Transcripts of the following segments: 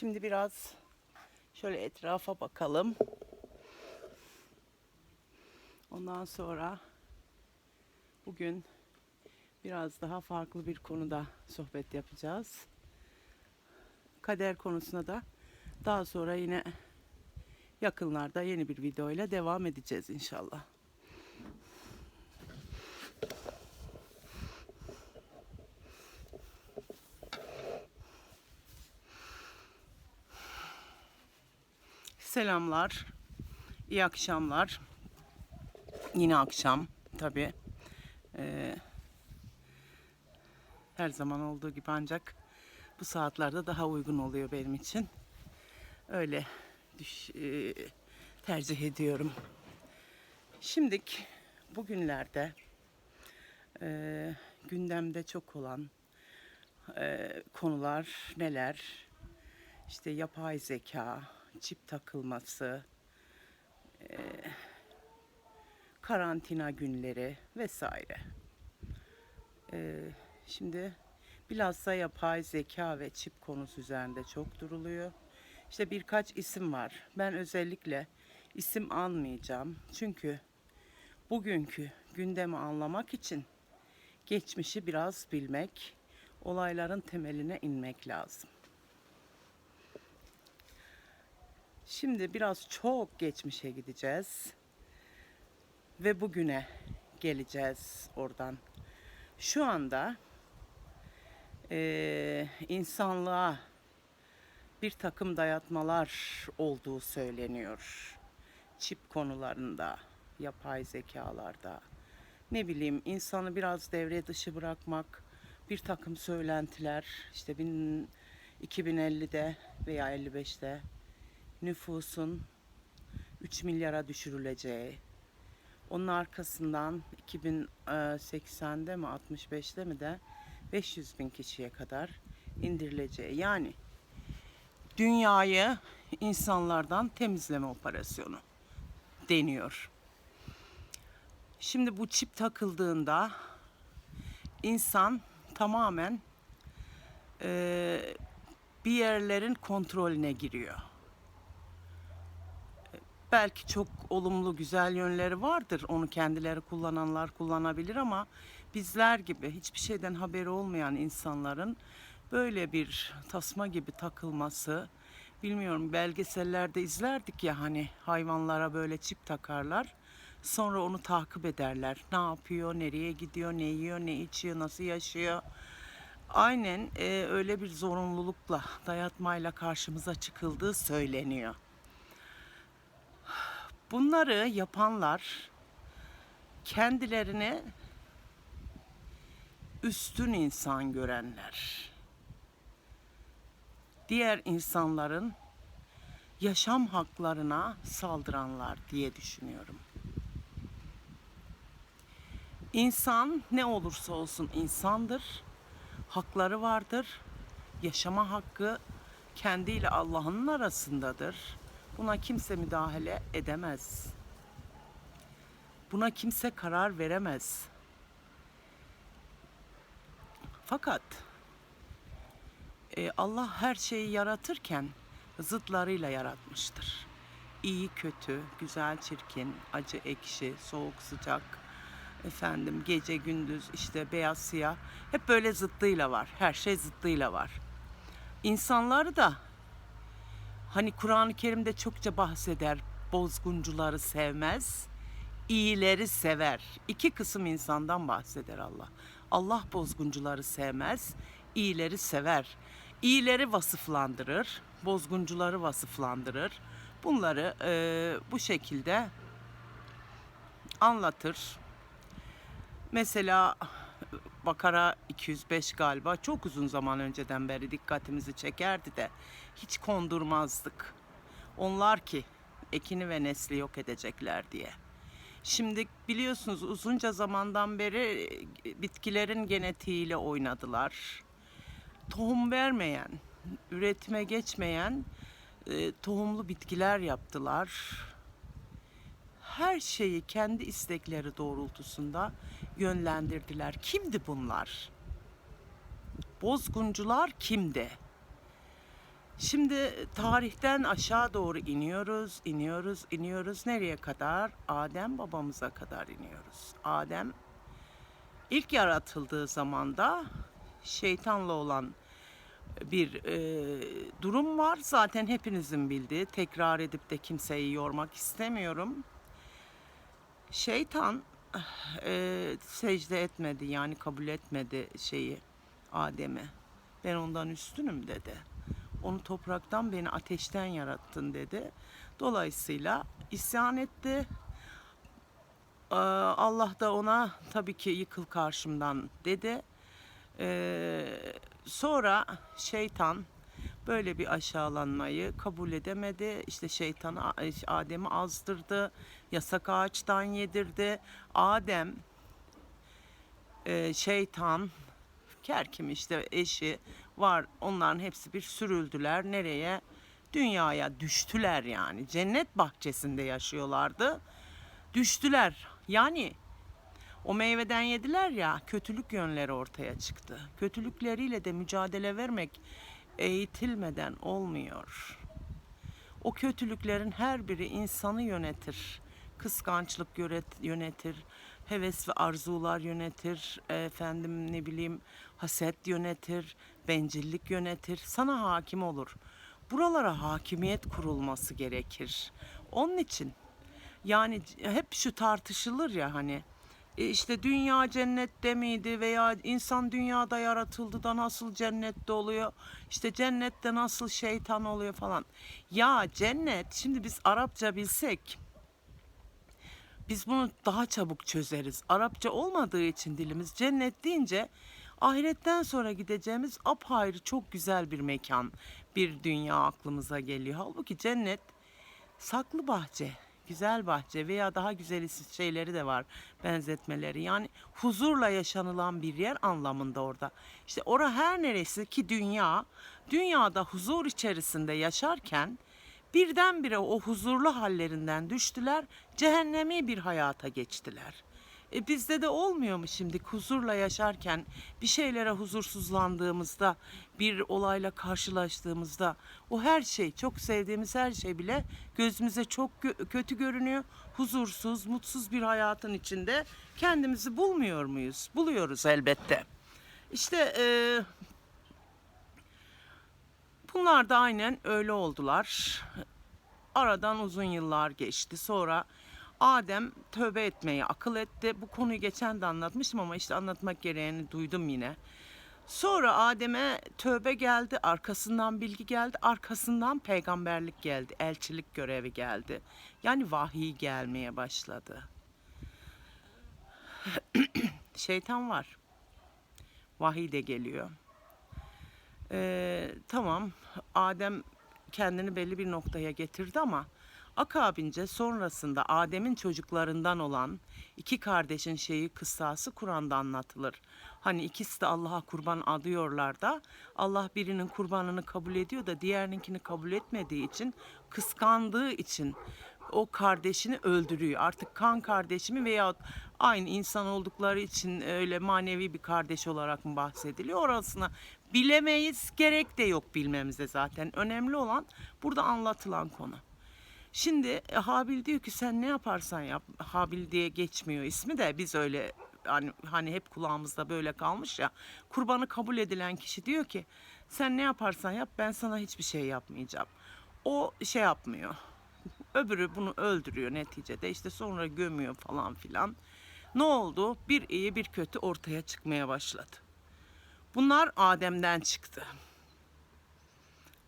Şimdi biraz şöyle etrafa bakalım. Ondan sonra bugün biraz daha farklı bir konuda sohbet yapacağız. Kader konusuna da daha sonra yine yakınlarda yeni bir videoyla devam edeceğiz inşallah. Selamlar. iyi akşamlar. Yine akşam tabii. Ee, her zaman olduğu gibi ancak bu saatlerde daha uygun oluyor benim için. Öyle düş, e, tercih ediyorum. Şimdik bugünlerde e, gündemde çok olan e, konular neler? İşte yapay zeka, çip takılması, e, karantina günleri vesaire. E, şimdi bilhassa yapay zeka ve çip konusu üzerinde çok duruluyor. İşte birkaç isim var. Ben özellikle isim almayacağım. Çünkü bugünkü gündemi anlamak için geçmişi biraz bilmek, olayların temeline inmek lazım. Şimdi biraz çok geçmişe gideceğiz ve bugüne geleceğiz oradan. Şu anda eee, insanlığa bir takım dayatmalar olduğu söyleniyor. Çip konularında, yapay zekalarda. Ne bileyim insanı biraz devre dışı bırakmak, bir takım söylentiler işte bin, 2050'de veya 55'te nüfusun 3 milyara düşürüleceği, onun arkasından 2080'de mi 65'te mi de 500 bin kişiye kadar indirileceği. Yani dünyayı insanlardan temizleme operasyonu deniyor. Şimdi bu çip takıldığında insan tamamen eee, bir yerlerin kontrolüne giriyor. Belki çok olumlu güzel yönleri vardır. Onu kendileri kullananlar kullanabilir ama bizler gibi hiçbir şeyden haberi olmayan insanların böyle bir tasma gibi takılması bilmiyorum belgesellerde izlerdik ya hani hayvanlara böyle çip takarlar. Sonra onu takip ederler. Ne yapıyor, nereye gidiyor, ne yiyor, ne içiyor, nasıl yaşıyor. Aynen e, öyle bir zorunlulukla, dayatmayla karşımıza çıkıldığı söyleniyor. Bunları yapanlar kendilerini üstün insan görenler. Diğer insanların yaşam haklarına saldıranlar diye düşünüyorum. İnsan ne olursa olsun insandır. Hakları vardır. Yaşama hakkı kendiyle Allah'ın arasındadır. Buna kimse müdahale edemez. Buna kimse karar veremez. Fakat e, Allah her şeyi yaratırken zıtlarıyla yaratmıştır. İyi, kötü, güzel, çirkin, acı, ekşi, soğuk, sıcak, efendim gece, gündüz, işte beyaz, siyah hep böyle zıttıyla var. Her şey zıttıyla var. İnsanları da Hani Kur'an-ı Kerim'de çokça bahseder. Bozguncuları sevmez, iyileri sever. İki kısım insandan bahseder Allah. Allah bozguncuları sevmez, iyileri sever. İyileri vasıflandırır, bozguncuları vasıflandırır. Bunları e, bu şekilde anlatır. Mesela Bakara 205 galiba çok uzun zaman önceden beri dikkatimizi çekerdi de hiç kondurmazdık. Onlar ki ekini ve nesli yok edecekler diye. Şimdi biliyorsunuz uzunca zamandan beri bitkilerin genetiğiyle oynadılar. Tohum vermeyen, üretime geçmeyen e, tohumlu bitkiler yaptılar her şeyi kendi istekleri doğrultusunda yönlendirdiler. Kimdi bunlar? Bozguncular kimdi? Şimdi tarihten aşağı doğru iniyoruz, iniyoruz, iniyoruz. Nereye kadar? Adem babamıza kadar iniyoruz. Adem ilk yaratıldığı zamanda şeytanla olan bir e, durum var. Zaten hepinizin bildiği. Tekrar edip de kimseyi yormak istemiyorum. Şeytan e, secde etmedi yani kabul etmedi şeyi Adem'i. Ben ondan üstünüm dedi. Onu topraktan beni ateşten yarattın dedi. Dolayısıyla isyan etti. Ee, Allah da ona tabii ki yıkıl karşımdan dedi. Ee, sonra şeytan böyle bir aşağılanmayı kabul edemedi. İşte şeytanı Adem'i azdırdı. Yasak ağaçtan yedirdi. Adem e, şeytan Kerkim işte eşi var. Onların hepsi bir sürüldüler. Nereye? Dünyaya düştüler yani. Cennet bahçesinde yaşıyorlardı. Düştüler. Yani o meyveden yediler ya kötülük yönleri ortaya çıktı. Kötülükleriyle de mücadele vermek eğitilmeden olmuyor. O kötülüklerin her biri insanı yönetir. Kıskançlık yönet- yönetir, heves ve arzular yönetir, efendim ne bileyim haset yönetir, bencillik yönetir, sana hakim olur. Buralara hakimiyet kurulması gerekir. Onun için yani hep şu tartışılır ya hani e işte dünya cennette miydi veya insan dünyada yaratıldı da nasıl cennette oluyor? İşte cennette nasıl şeytan oluyor falan. Ya cennet şimdi biz Arapça bilsek biz bunu daha çabuk çözeriz. Arapça olmadığı için dilimiz cennet deyince ahiretten sonra gideceğimiz apayrı çok güzel bir mekan, bir dünya aklımıza geliyor. Halbuki cennet saklı bahçe, güzel bahçe veya daha güzel şeyleri de var benzetmeleri. Yani huzurla yaşanılan bir yer anlamında orada. İşte ora her neresi ki dünya, dünyada huzur içerisinde yaşarken birdenbire o huzurlu hallerinden düştüler, cehennemi bir hayata geçtiler. E bizde de olmuyor mu şimdi huzurla yaşarken bir şeylere huzursuzlandığımızda, bir olayla karşılaştığımızda o her şey, çok sevdiğimiz her şey bile gözümüze çok gö- kötü görünüyor. Huzursuz, mutsuz bir hayatın içinde kendimizi bulmuyor muyuz? Buluyoruz elbette. İşte e, bunlar da aynen öyle oldular. Aradan uzun yıllar geçti. Sonra Adem tövbe etmeyi akıl etti. Bu konuyu geçen de anlatmıştım ama işte anlatmak gereğini duydum yine. Sonra Adem'e tövbe geldi, arkasından bilgi geldi, arkasından peygamberlik geldi, elçilik görevi geldi. Yani vahiy gelmeye başladı. Şeytan var. Vahiy de geliyor. Ee, tamam, Adem kendini belli bir noktaya getirdi ama akabince sonrasında Adem'in çocuklarından olan iki kardeşin şeyi kıssası Kur'an'da anlatılır. Hani ikisi de Allah'a kurban adıyorlar da Allah birinin kurbanını kabul ediyor da diğerininkini kabul etmediği için kıskandığı için o kardeşini öldürüyor. Artık kan kardeşimi veya aynı insan oldukları için öyle manevi bir kardeş olarak mı bahsediliyor orasına bilemeyiz. Gerek de yok bilmemize zaten. Önemli olan burada anlatılan konu. Şimdi e, Habil diyor ki sen ne yaparsan yap. Habil diye geçmiyor ismi de biz öyle hani, hani hep kulağımızda böyle kalmış ya. Kurbanı kabul edilen kişi diyor ki sen ne yaparsan yap ben sana hiçbir şey yapmayacağım. O şey yapmıyor. Öbürü bunu öldürüyor neticede işte sonra gömüyor falan filan. Ne oldu? Bir iyi bir kötü ortaya çıkmaya başladı. Bunlar Adem'den çıktı.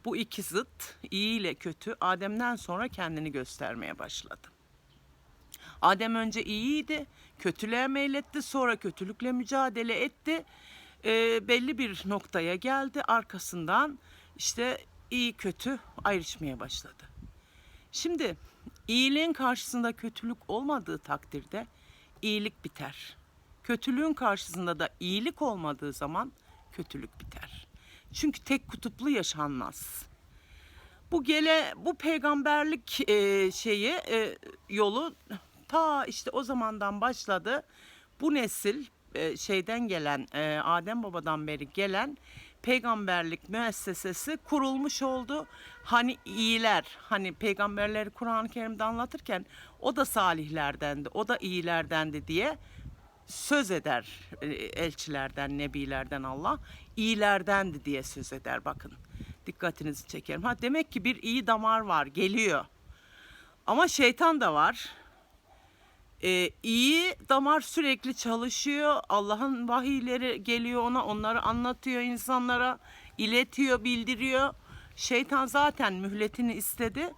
Bu iki zıt, iyi ile kötü, Adem'den sonra kendini göstermeye başladı. Adem önce iyiydi, kötülüğe meyletti, sonra kötülükle mücadele etti. E, belli bir noktaya geldi, arkasından işte iyi kötü ayrışmaya başladı. Şimdi iyiliğin karşısında kötülük olmadığı takdirde iyilik biter. Kötülüğün karşısında da iyilik olmadığı zaman kötülük biter. Çünkü tek kutuplu yaşanmaz. Bu gele bu peygamberlik e, şeyi e, yolu ta işte o zamandan başladı. Bu nesil e, şeyden gelen e, Adem babadan beri gelen peygamberlik müessesesi kurulmuş oldu. Hani iyiler, hani peygamberleri Kur'an-ı Kerim'de anlatırken o da salihlerdendi, o da iyilerdendi diye söz eder e, elçilerden, nebilerden Allah. iyilerdendi diye söz eder bakın. Dikkatinizi çekerim. Ha demek ki bir iyi damar var, geliyor. Ama şeytan da var. Ee, iyi damar sürekli çalışıyor. Allah'ın vahiyleri geliyor ona, onları anlatıyor insanlara, iletiyor, bildiriyor. Şeytan zaten mühletini istedi.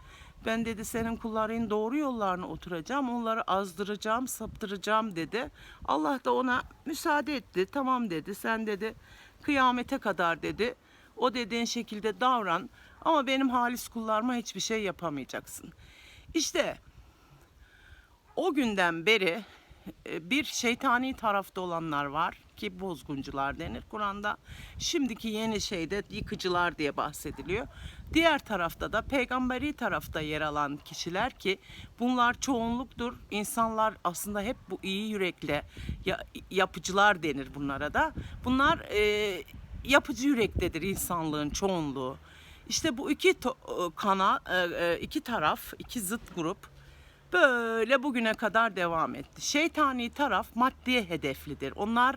Ben dedi senin kulların doğru yollarına oturacağım, onları azdıracağım, saptıracağım dedi. Allah da ona müsaade etti. Tamam dedi. Sen dedi kıyamete kadar dedi. O dediğin şekilde davran ama benim halis kullarıma hiçbir şey yapamayacaksın. İşte o günden beri bir şeytani tarafta olanlar var ki bozguncular denir Kur'an'da. Şimdiki yeni şeyde yıkıcılar diye bahsediliyor. Diğer tarafta da peygamberi tarafta yer alan kişiler ki bunlar çoğunluktur. İnsanlar aslında hep bu iyi yürekle ya- yapıcılar denir bunlara da. Bunlar e, yapıcı yürektedir insanlığın çoğunluğu. İşte bu iki e, kana, e, e, iki taraf, iki zıt grup böyle bugüne kadar devam etti. Şeytani taraf maddeye hedeflidir. Onlar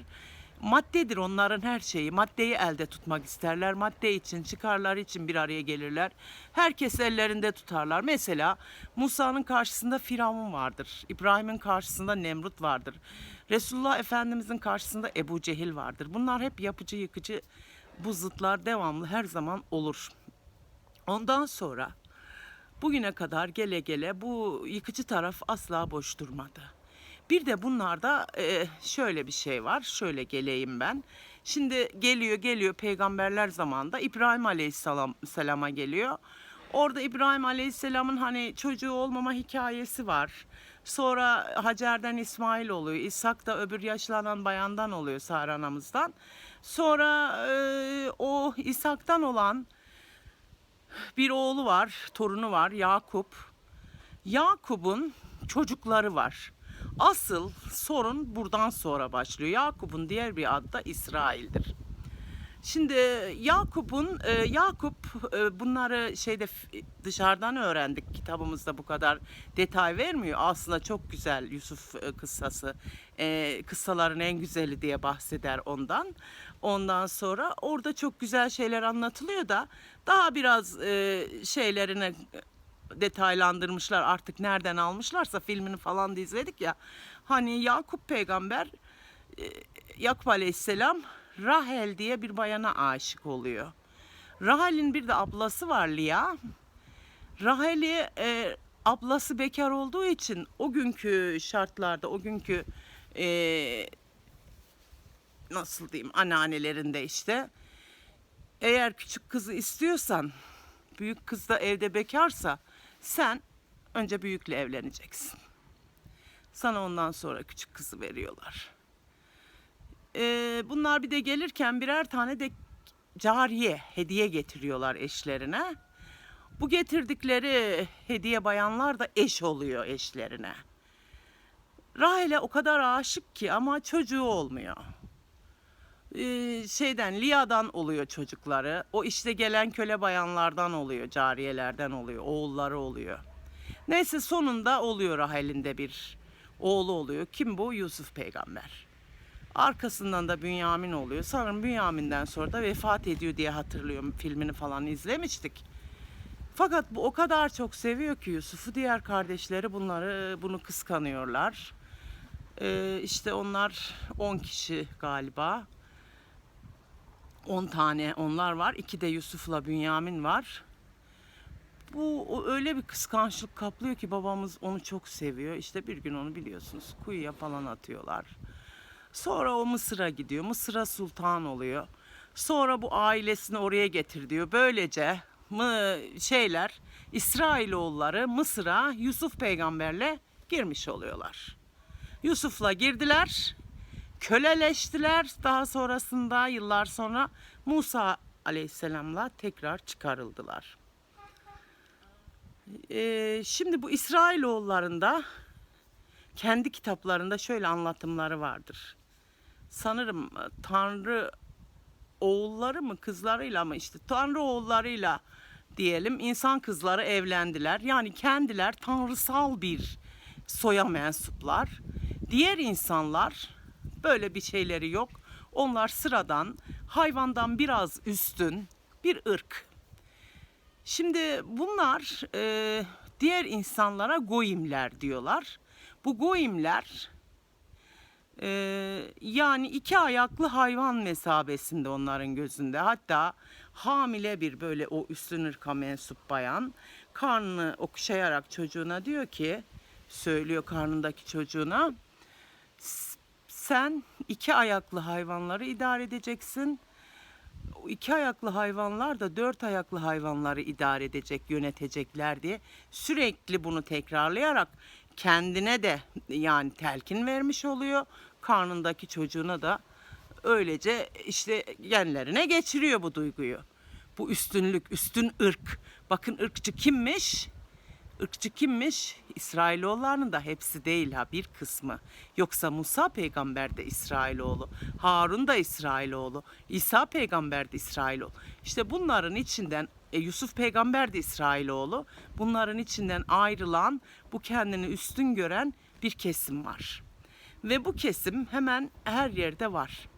maddedir onların her şeyi. Maddeyi elde tutmak isterler. Madde için, çıkarlar için bir araya gelirler. Herkes ellerinde tutarlar. Mesela Musa'nın karşısında Firavun vardır. İbrahim'in karşısında Nemrut vardır. Resulullah Efendimizin karşısında Ebu Cehil vardır. Bunlar hep yapıcı yıkıcı bu zıtlar devamlı her zaman olur. Ondan sonra bugüne kadar gele gele bu yıkıcı taraf asla boş durmadı. Bir de bunlarda e, şöyle bir şey var. Şöyle geleyim ben. Şimdi geliyor geliyor peygamberler zamanında İbrahim Aleyhisselam selama geliyor. Orada İbrahim Aleyhisselam'ın hani çocuğu olmama hikayesi var. Sonra Hacer'den İsmail oluyor. İshak da öbür yaşlanan bayandan oluyor Sara anamızdan. Sonra e, o İshak'tan olan bir oğlu var, torunu var Yakup. Yakup'un çocukları var. Asıl sorun buradan sonra başlıyor. Yakup'un diğer bir adı da İsrail'dir. Şimdi Yakup'un e, Yakup e, bunları şeyde dışarıdan öğrendik. Kitabımızda bu kadar detay vermiyor. Aslında çok güzel Yusuf e, kıssası. E, kıssaların en güzeli diye bahseder ondan. Ondan sonra orada çok güzel şeyler anlatılıyor da daha biraz e, şeylerini detaylandırmışlar artık nereden almışlarsa filmini falan da izledik ya. Hani Yakup peygamber e, Yakup Aleyhisselam Rahel diye bir bayana aşık oluyor. Rahel'in bir de ablası var Lia. Rahel'i e, ablası bekar olduğu için o günkü şartlarda, o günkü e, nasıl diyeyim anneannelerinde işte eğer küçük kızı istiyorsan büyük kız da evde bekarsa sen önce büyükle evleneceksin. Sana ondan sonra küçük kızı veriyorlar. Ee, bunlar bir de gelirken birer tane de cariye hediye getiriyorlar eşlerine. Bu getirdikleri hediye bayanlar da eş oluyor eşlerine. Rahel'e o kadar aşık ki ama çocuğu olmuyor. Şeyden Lia'dan oluyor çocukları. O işte gelen köle bayanlardan oluyor, cariyelerden oluyor, oğulları oluyor. Neyse sonunda oluyor Rahel'in de bir oğlu oluyor. Kim bu? Yusuf peygamber. Arkasından da Bünyamin oluyor. Sanırım Bünyamin'den sonra da vefat ediyor diye hatırlıyorum. Filmini falan izlemiştik. Fakat bu o kadar çok seviyor ki Yusuf'u diğer kardeşleri bunları bunu kıskanıyorlar. Ee, işte onlar 10 kişi galiba. 10 tane onlar var. İki de Yusuf'la Bünyamin var. Bu o öyle bir kıskançlık kaplıyor ki babamız onu çok seviyor. İşte bir gün onu biliyorsunuz kuyuya falan atıyorlar. Sonra o Mısır'a gidiyor. Mısır'a sultan oluyor. Sonra bu ailesini oraya getir diyor. Böylece mı şeyler İsrailoğulları Mısır'a Yusuf peygamberle girmiş oluyorlar. Yusuf'la girdiler. Köleleştiler. Daha sonrasında yıllar sonra Musa aleyhisselamla tekrar çıkarıldılar. Ee, şimdi bu İsrailoğullarında kendi kitaplarında şöyle anlatımları vardır. Sanırım e, Tanrı oğulları mı kızlarıyla mı işte tanrı oğullarıyla diyelim insan kızları evlendiler. Yani kendiler tanrısal bir soya mensuplar. Diğer insanlar böyle bir şeyleri yok. Onlar sıradan hayvandan biraz üstün bir ırk. Şimdi bunlar e, diğer insanlara goyimler diyorlar. Bu goyimler e, yani iki ayaklı hayvan mesabesinde onların gözünde. Hatta hamile bir böyle o üstün ırka mensup bayan karnını okşayarak çocuğuna diyor ki söylüyor karnındaki çocuğuna "S- sen iki ayaklı hayvanları idare edeceksin. İki ayaklı hayvanlar da dört ayaklı hayvanları idare edecek, yönetecekler diye sürekli bunu tekrarlayarak kendine de yani telkin vermiş oluyor. Karnındaki çocuğuna da öylece işte genlerine geçiriyor bu duyguyu. Bu üstünlük, üstün ırk. Bakın ırkçı kimmiş? Irkçı kimmiş? İsrailoğullarının da hepsi değil ha bir kısmı. Yoksa Musa peygamber de İsrailoğlu, Harun da İsrailoğlu, İsa peygamber de İsrailoğlu. İşte bunların içinden e, Yusuf peygamber de İsrailoğlu. Bunların içinden ayrılan, bu kendini üstün gören bir kesim var. Ve bu kesim hemen her yerde var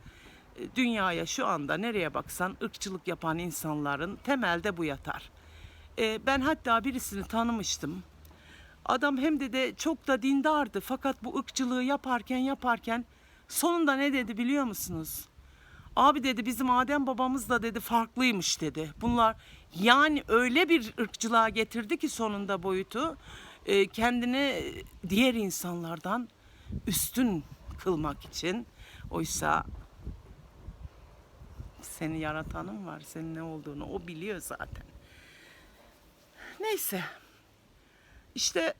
E, dünyaya şu anda nereye baksan ırkçılık yapan insanların temelde bu yatar. E, ben hatta birisini tanımıştım. Adam hem de de çok da dindardı fakat bu ırkçılığı yaparken yaparken sonunda ne dedi biliyor musunuz? Abi dedi bizim Adem babamız da dedi farklıymış dedi. Bunlar yani öyle bir ırkçılığa getirdi ki sonunda boyutu e, kendini diğer insanlardan üstün kılmak için. Oysa seni yaratanın var, senin ne olduğunu o biliyor zaten. Neyse. İşte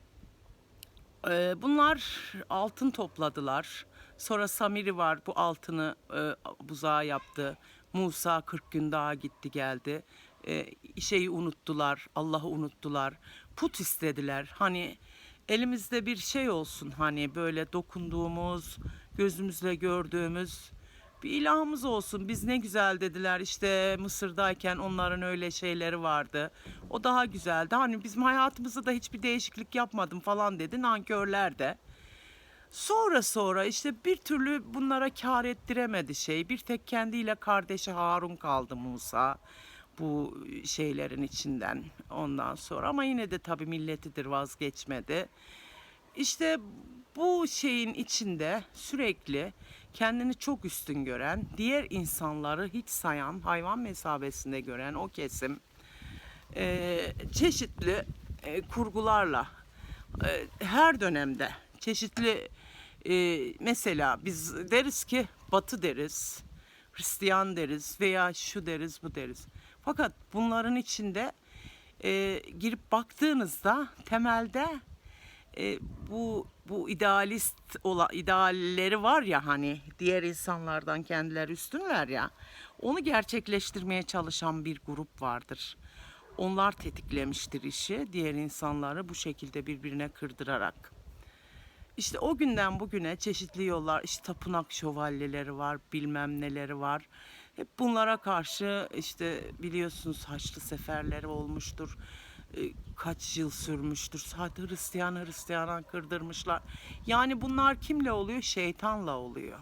e, bunlar altın topladılar. Sonra Samiri var bu altını e, buzağa yaptı. Musa 40 gün daha gitti geldi. E, şeyi unuttular, Allah'ı unuttular. Put istediler. Hani elimizde bir şey olsun hani böyle dokunduğumuz, gözümüzle gördüğümüz bir ilahımız olsun. Biz ne güzel dediler işte Mısır'dayken onların öyle şeyleri vardı. O daha güzeldi. Hani bizim hayatımızda da hiçbir değişiklik yapmadım falan dedi nankörler de. Sonra sonra işte bir türlü bunlara kar ettiremedi şey. Bir tek kendiyle kardeşi Harun kaldı Musa bu şeylerin içinden ondan sonra ama yine de tabii milletidir vazgeçmedi. İşte bu şeyin içinde sürekli kendini çok üstün gören, diğer insanları hiç sayan, hayvan mesabesinde gören o kesim e, çeşitli e, kurgularla e, her dönemde çeşitli e, mesela biz deriz ki Batı deriz, Hristiyan deriz veya şu deriz bu deriz. Fakat bunların içinde e, girip baktığınızda temelde e, bu bu idealist ola idealleri var ya hani diğer insanlardan kendileri üstünler ya onu gerçekleştirmeye çalışan bir grup vardır. Onlar tetiklemiştir işi diğer insanları bu şekilde birbirine kırdırarak. İşte o günden bugüne çeşitli yollar, işte tapınak şövalyeleri var, bilmem neleri var. Hep bunlara karşı işte biliyorsunuz Haçlı seferleri olmuştur. E, Kaç yıl sürmüştür. Sadece Hristiyan Hristiyana kırdırmışlar. Yani bunlar kimle oluyor? Şeytanla oluyor.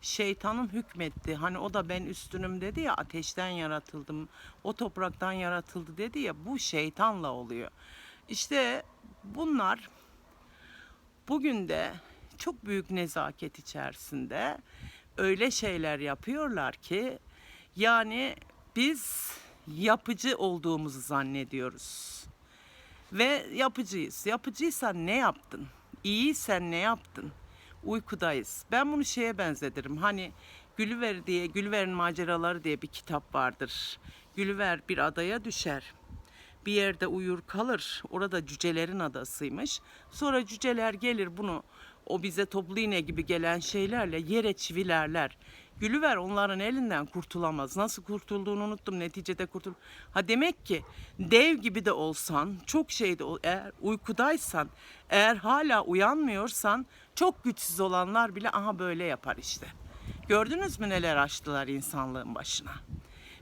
Şeytanın hükmetti. Hani o da ben üstünüm dedi ya ateşten yaratıldım. O topraktan yaratıldı dedi ya bu şeytanla oluyor. İşte bunlar bugün de çok büyük nezaket içerisinde öyle şeyler yapıyorlar ki yani biz yapıcı olduğumuzu zannediyoruz. Ve yapıcıyız. Yapıcıysan ne yaptın? İyiysen ne yaptın? Uykudayız. Ben bunu şeye benzetirim. Hani Gülüver diye, Gülüver'in maceraları diye bir kitap vardır. Gülüver bir adaya düşer bir yerde uyur kalır. Orada cücelerin adasıymış. Sonra cüceler gelir bunu o bize toplu iğne gibi gelen şeylerle yere çivilerler. Gülüver onların elinden kurtulamaz. Nasıl kurtulduğunu unuttum. Neticede kurtul. Ha demek ki dev gibi de olsan, çok şeyde eğer uykudaysan, eğer hala uyanmıyorsan çok güçsüz olanlar bile aha böyle yapar işte. Gördünüz mü neler açtılar insanlığın başına?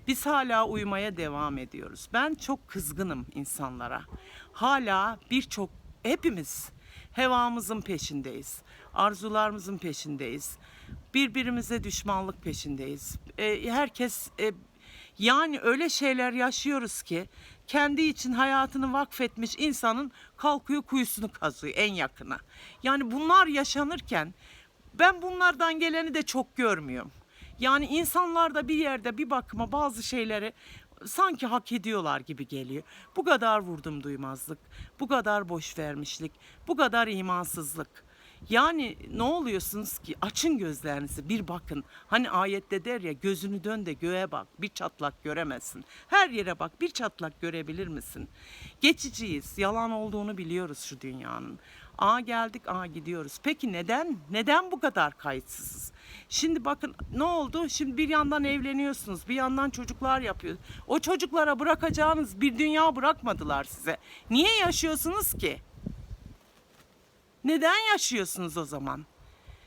Biz hala uyumaya devam ediyoruz. Ben çok kızgınım insanlara. Hala birçok hepimiz hevamızın peşindeyiz. Arzularımızın peşindeyiz. Birbirimize düşmanlık peşindeyiz. E, herkes e, yani öyle şeyler yaşıyoruz ki kendi için hayatını vakfetmiş insanın kalkıyor kuyusunu kazıyor en yakına. Yani bunlar yaşanırken ben bunlardan geleni de çok görmüyorum. Yani insanlar da bir yerde bir bakıma bazı şeyleri sanki hak ediyorlar gibi geliyor. Bu kadar vurdum duymazlık, bu kadar boş vermişlik, bu kadar imansızlık. Yani ne oluyorsunuz ki? Açın gözlerinizi bir bakın. Hani ayette der ya gözünü dön de göğe bak. Bir çatlak göremezsin. Her yere bak bir çatlak görebilir misin? Geçiciyiz. Yalan olduğunu biliyoruz şu dünyanın. Aa geldik, aa gidiyoruz. Peki neden? Neden bu kadar kayıtsızız? Şimdi bakın ne oldu? Şimdi bir yandan evleniyorsunuz, bir yandan çocuklar yapıyor. O çocuklara bırakacağınız bir dünya bırakmadılar size. Niye yaşıyorsunuz ki? Neden yaşıyorsunuz o zaman?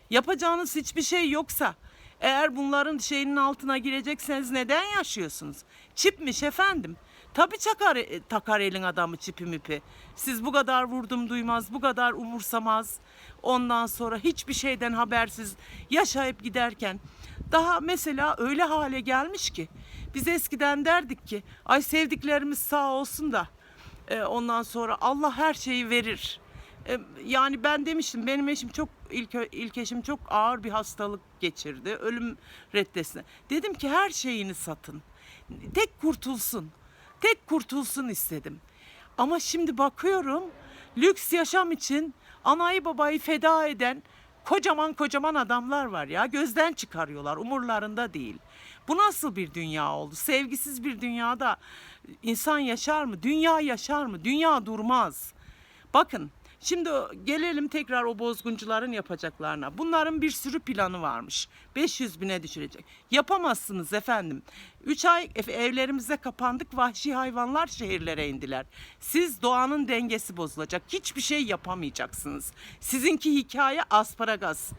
Yapacağınız hiçbir şey yoksa eğer bunların şeyinin altına girecekseniz neden yaşıyorsunuz? Çipmiş efendim. Tabii çakar, e, takar elin adamı çipi mipi. Siz bu kadar vurdum duymaz, bu kadar umursamaz. Ondan sonra hiçbir şeyden habersiz yaşayıp giderken daha mesela öyle hale gelmiş ki biz eskiden derdik ki ay sevdiklerimiz sağ olsun da e, ondan sonra Allah her şeyi verir. E, Yani ben demiştim benim eşim çok ilk, ilk eşim çok ağır bir hastalık geçirdi. Ölüm reddesine. Dedim ki her şeyini satın. Tek kurtulsun. Tek kurtulsun istedim. Ama şimdi bakıyorum lüks yaşam için anayı babayı feda eden kocaman kocaman adamlar var ya gözden çıkarıyorlar umurlarında değil. Bu nasıl bir dünya oldu? Sevgisiz bir dünyada insan yaşar mı? Dünya yaşar mı? Dünya durmaz. Bakın şimdi gelelim tekrar o bozguncuların yapacaklarına. Bunların bir sürü planı varmış. 500 bine düşürecek. Yapamazsınız efendim. 3 ay ev- evlerimize kapandık. Vahşi hayvanlar şehirlere indiler. Siz doğanın dengesi bozulacak. Hiçbir şey yapamayacaksınız. Sizinki hikaye asparagas.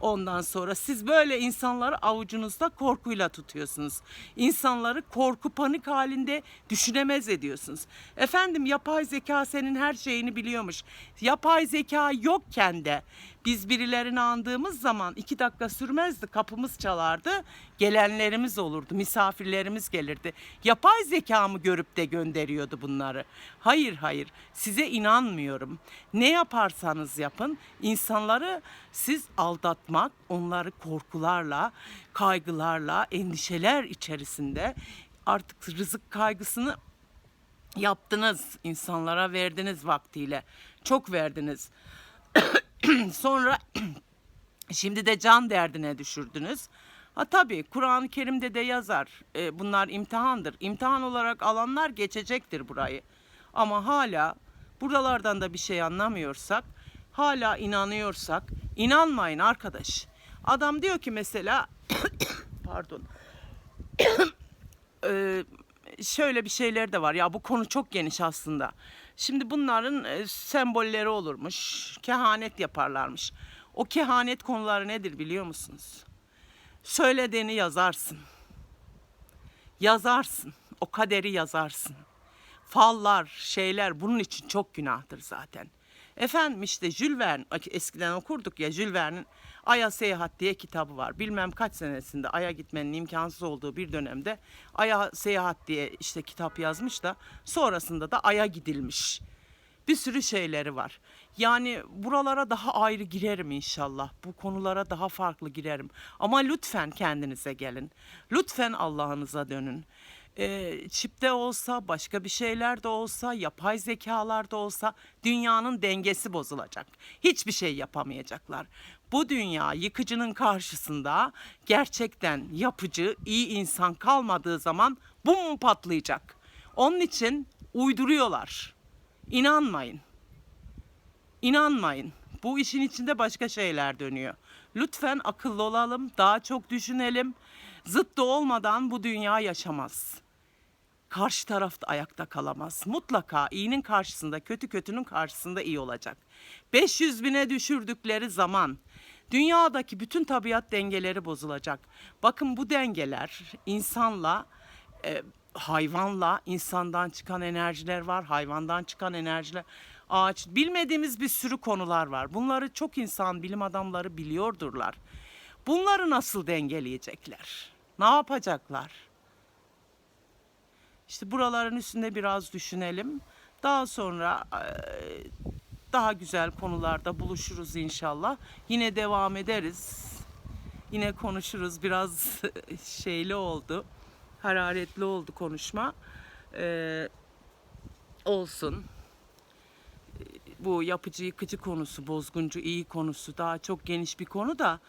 Ondan sonra siz böyle insanları avucunuzda korkuyla tutuyorsunuz. İnsanları korku panik halinde düşünemez ediyorsunuz. Efendim yapay zeka senin her şeyini biliyormuş. Yapay zeka yokken de biz birilerini andığımız zaman iki dakika sürmezdi kapımız çalardı. Gelenlerimiz olurdu, misafirlerimiz gelirdi. Yapay zeka mı görüp de gönderiyordu bunları? Hayır hayır size inanmıyorum. Ne yaparsanız yapın insanları siz aldatmak, onları korkularla, kaygılarla, endişeler içerisinde artık rızık kaygısını yaptınız. insanlara verdiniz vaktiyle. Çok verdiniz. Sonra şimdi de can derdine düşürdünüz. Ha tabii Kur'an-ı Kerim'de de yazar. e, bunlar imtihandır. İmtihan olarak alanlar geçecektir burayı. Ama hala buralardan da bir şey anlamıyorsak, hala inanıyorsak, inanmayın arkadaş. Adam diyor ki mesela pardon. Ee, şöyle bir şeyler de var. Ya bu konu çok geniş aslında. Şimdi bunların e, sembolleri olurmuş. Kehanet yaparlarmış. O kehanet konuları nedir biliyor musunuz? Söylediğini yazarsın. Yazarsın. O kaderi yazarsın. Fallar, şeyler bunun için çok günahtır zaten. Efendim işte Jules Verne, eskiden okurduk ya Jules Verne'in Ay'a Seyahat diye kitabı var. Bilmem kaç senesinde Ay'a gitmenin imkansız olduğu bir dönemde Ay'a Seyahat diye işte kitap yazmış da sonrasında da Ay'a gidilmiş. Bir sürü şeyleri var. Yani buralara daha ayrı girerim inşallah. Bu konulara daha farklı girerim. Ama lütfen kendinize gelin. Lütfen Allah'ınıza dönün. Ee, çipte olsa, başka bir şeyler de olsa, yapay zekalar da olsa dünyanın dengesi bozulacak. Hiçbir şey yapamayacaklar. Bu dünya yıkıcının karşısında gerçekten yapıcı, iyi insan kalmadığı zaman bum patlayacak. Onun için uyduruyorlar. İnanmayın. İnanmayın. Bu işin içinde başka şeyler dönüyor. Lütfen akıllı olalım, daha çok düşünelim. Zıttı olmadan bu dünya yaşamaz. Karşı taraf da ayakta kalamaz. Mutlaka iyinin karşısında, kötü kötünün karşısında iyi olacak. 500 bine düşürdükleri zaman Dünyadaki bütün tabiat dengeleri bozulacak. Bakın bu dengeler insanla e, hayvanla insandan çıkan enerjiler var, hayvandan çıkan enerjiler, ağaç bilmediğimiz bir sürü konular var. Bunları çok insan, bilim adamları biliyordurlar. Bunları nasıl dengeleyecekler? Ne yapacaklar? İşte buraların üstünde biraz düşünelim. Daha sonra eee, daha güzel konularda buluşuruz inşallah. Yine devam ederiz. Yine konuşuruz. Biraz şeyli oldu. Hararetli oldu konuşma. Eee, olsun. Bu yapıcı yıkıcı konusu, bozguncu iyi konusu daha çok geniş bir konu da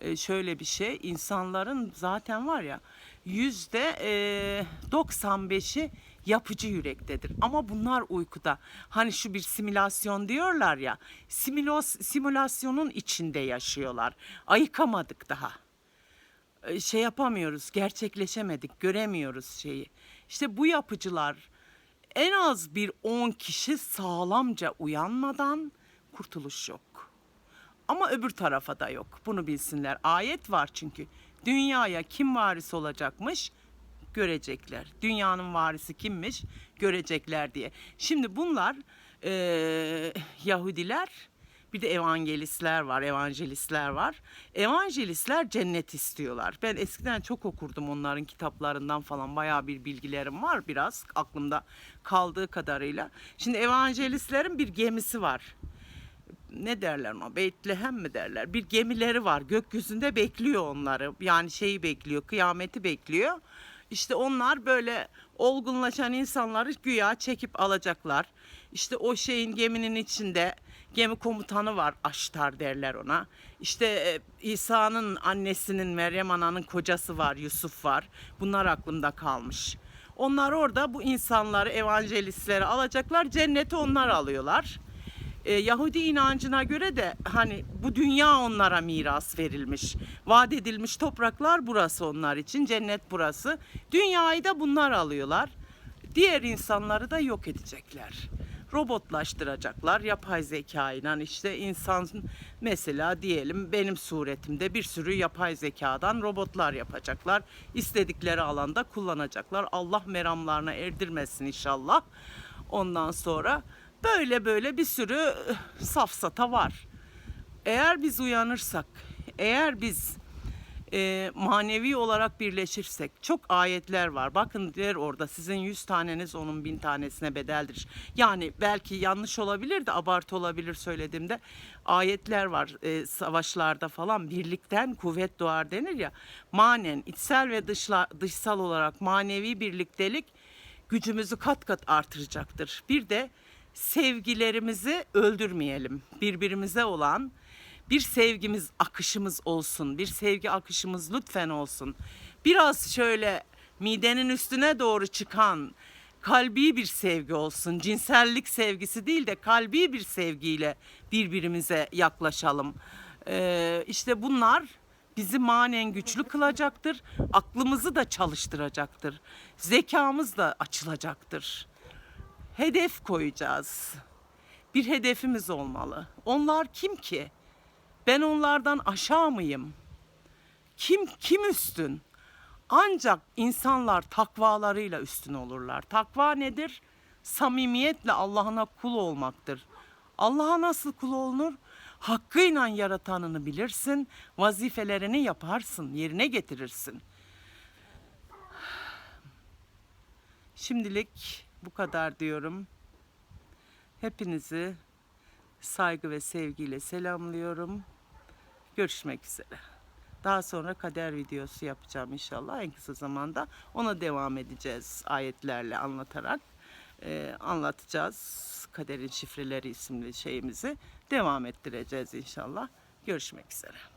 e, şöyle bir şey insanların zaten var ya yüzde e, 95'i yapıcı yürektedir ama bunlar uykuda hani şu bir simülasyon diyorlar ya simülos, simülasyonun içinde yaşıyorlar ayıkamadık daha E, şey yapamıyoruz gerçekleşemedik göremiyoruz şeyi işte bu yapıcılar en az bir 10 kişi sağlamca uyanmadan kurtuluş yok. Ama öbür tarafa da yok. Bunu bilsinler. Ayet var çünkü. Dünyaya kim varis olacakmış? Görecekler. Dünyanın varisi kimmiş? Görecekler diye. Şimdi bunlar eee, Yahudiler bir de evangelistler var, evangelistler var. Evangelistler cennet istiyorlar. Ben eskiden çok okurdum onların kitaplarından falan. Bayağı bir bilgilerim var biraz aklımda kaldığı kadarıyla. Şimdi evangelistlerin bir gemisi var ne derler ona Beytlehem mi derler? Bir gemileri var gökyüzünde bekliyor onları. Yani şeyi bekliyor kıyameti bekliyor. İşte onlar böyle olgunlaşan insanları güya çekip alacaklar. İşte o şeyin geminin içinde gemi komutanı var Aştar derler ona. İşte e, İsa'nın annesinin Meryem Ana'nın kocası var Yusuf var. Bunlar aklımda kalmış. Onlar orada bu insanları evangelistleri alacaklar cenneti onlar alıyorlar e, Yahudi inancına göre de hani bu dünya onlara miras verilmiş. Vaat edilmiş topraklar burası onlar için. Cennet burası. Dünyayı da bunlar alıyorlar. Diğer insanları da yok edecekler. Robotlaştıracaklar yapay zekayla işte insan mesela diyelim benim suretimde bir sürü yapay zekadan robotlar yapacaklar. İstedikleri alanda kullanacaklar. Allah meramlarına erdirmesin inşallah. Ondan sonra Böyle böyle bir sürü eh, safsata var. Eğer biz uyanırsak, eğer biz e, manevi olarak birleşirsek çok ayetler var. Bakın der orada sizin yüz taneniz onun bin tanesine bedeldir. Yani belki yanlış olabilir de abartı olabilir söylediğimde ayetler var e, savaşlarda falan birlikten kuvvet doğar denir ya. Manen içsel ve dışla, dışsal olarak manevi birliktelik gücümüzü kat kat artıracaktır. Bir de sevgilerimizi öldürmeyelim. Birbirimize olan bir sevgimiz, akışımız olsun. Bir sevgi akışımız lütfen olsun. Biraz şöyle midenin üstüne doğru çıkan kalbi bir sevgi olsun. Cinsellik sevgisi değil de kalbi bir sevgiyle birbirimize yaklaşalım. Ee, işte bunlar bizi manen güçlü kılacaktır. Aklımızı da çalıştıracaktır. Zekamız da açılacaktır hedef koyacağız. Bir hedefimiz olmalı. Onlar kim ki? Ben onlardan aşağı mıyım? Kim kim üstün? Ancak insanlar takvalarıyla üstün olurlar. Takva nedir? Samimiyetle Allah'ına kul olmaktır. Allah'a nasıl kul olunur? Hakkıyla yaratanını bilirsin, vazifelerini yaparsın, yerine getirirsin. Şimdilik bu kadar diyorum. Hepinizi saygı ve sevgiyle selamlıyorum. Görüşmek üzere. Daha sonra kader videosu yapacağım inşallah en kısa zamanda. Ona devam edeceğiz ayetlerle anlatarak. Ee, anlatacağız. Kaderin şifreleri isimli şeyimizi devam ettireceğiz inşallah. Görüşmek üzere.